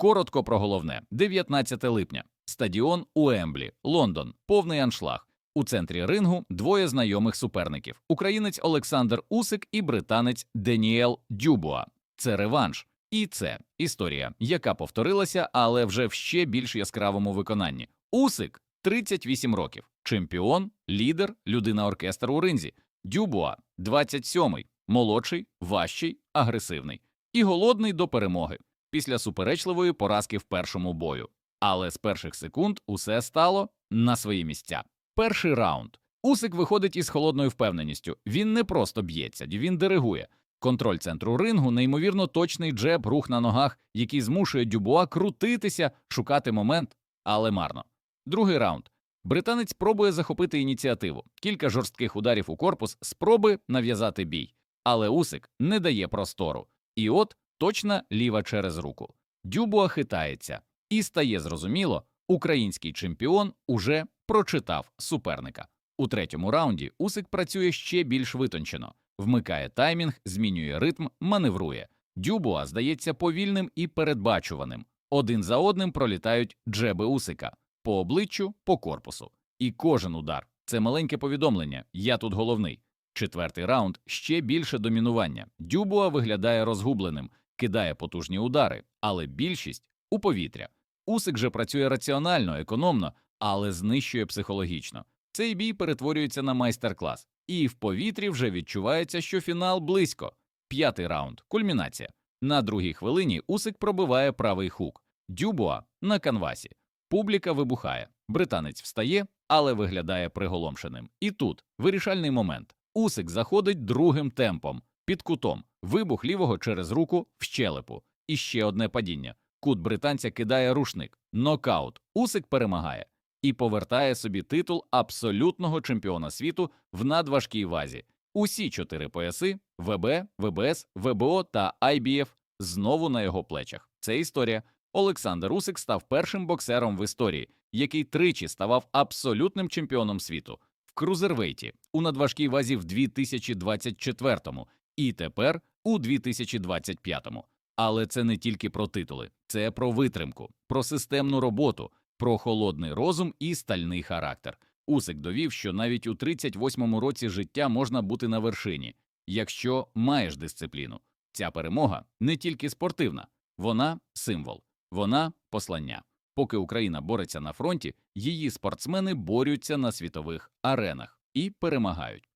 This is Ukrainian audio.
Коротко про головне: 19 липня, стадіон Уемблі, Лондон, повний аншлаг. У центрі рингу двоє знайомих суперників: українець Олександр Усик і британець Деніел Дюбуа. Це реванш, і це історія, яка повторилася, але вже в ще більш яскравому виконанні. Усик 38 років, чемпіон, лідер, людина оркестр у ринзі. Дюбуа 27-й, молодший, важчий, агресивний і голодний до перемоги після суперечливої поразки в першому бою. Але з перших секунд усе стало на свої місця. Перший раунд. Усик виходить із холодною впевненістю. Він не просто б'ється, він диригує. Контроль центру рингу, неймовірно точний джеб, рух на ногах, який змушує Дюбуа крутитися, шукати момент, але марно. Другий раунд. Британець пробує захопити ініціативу. Кілька жорстких ударів у корпус, спроби нав'язати бій. Але Усик не дає простору. І от точна ліва через руку. Дюбуа хитається, і стає зрозуміло, український чемпіон уже прочитав суперника. У третьому раунді Усик працює ще більш витончено, вмикає таймінг, змінює ритм, маневрує. Дюбуа здається повільним і передбачуваним. Один за одним пролітають джеби Усика по обличчю, по корпусу. І кожен удар це маленьке повідомлення. Я тут головний. Четвертий раунд ще більше домінування. Дюбуа виглядає розгубленим, кидає потужні удари, але більшість у повітря. Усик же працює раціонально, економно, але знищує психологічно. Цей бій перетворюється на майстер-клас, і в повітрі вже відчувається, що фінал близько. П'ятий раунд кульмінація. На другій хвилині Усик пробиває правий хук. Дюбуа на канвасі. Публіка вибухає. Британець встає, але виглядає приголомшеним. І тут вирішальний момент. Усик заходить другим темпом, під кутом, вибух лівого через руку в щелепу. І ще одне падіння. Кут британця кидає рушник, нокаут. Усик перемагає і повертає собі титул абсолютного чемпіона світу в надважкій вазі. Усі чотири пояси ВБ, ВБС, ВБО та IBF знову на його плечах. Це історія. Олександр Усик став першим боксером в історії, який тричі ставав абсолютним чемпіоном світу в крузервейті у надважкій вазі в 2024-му і тепер у 2025-му. Але це не тільки про титули, це про витримку, про системну роботу, про холодний розум і стальний характер. Усик довів, що навіть у 38-му році життя можна бути на вершині, якщо маєш дисципліну. Ця перемога не тільки спортивна, вона символ, вона послання. Поки Україна бореться на фронті, її спортсмени борються на світових аренах і перемагають.